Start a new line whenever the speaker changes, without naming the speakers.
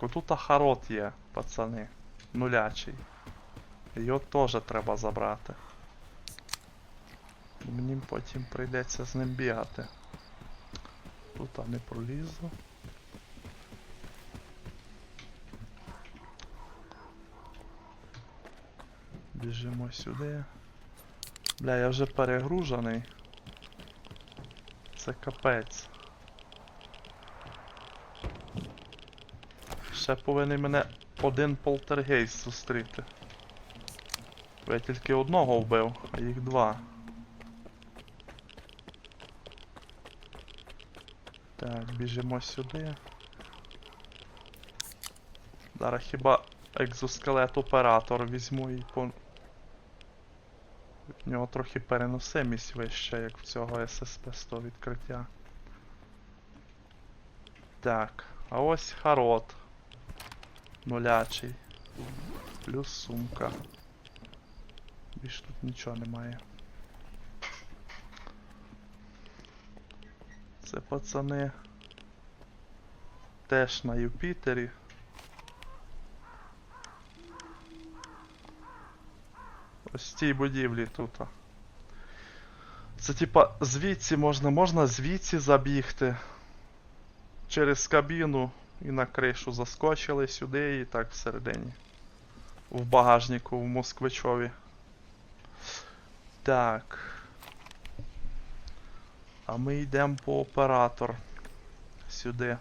Так, отут ахарот є, пацани. Нулячий. Його теж треба забрати. Мені потім прийдеться з ним бігати. Тут а не пролізу. Біжимо сюди. Бля, я вже перегружений. Це капець. Ще повинен мене один полтергейст зустріти. Бо я тільки одного вбив, а їх два. Так, біжимо сюди. Зараз хіба екзоскелет оператор візьму і по. В нього трохи переносимість вища, як в цього ССП 100 відкриття. Так, а ось харот. Нулячий. Плюс сумка. Більш тут нічого немає. Це пацани. Теж на Юпітері. Ось в цій будівлі тут. Це типа звідси можна, можна звідси забігти. Через кабіну і на кришу заскочили сюди і так всередині. В багажнику в Москвичові. Так. А ми йдемо по оператор. Сюди.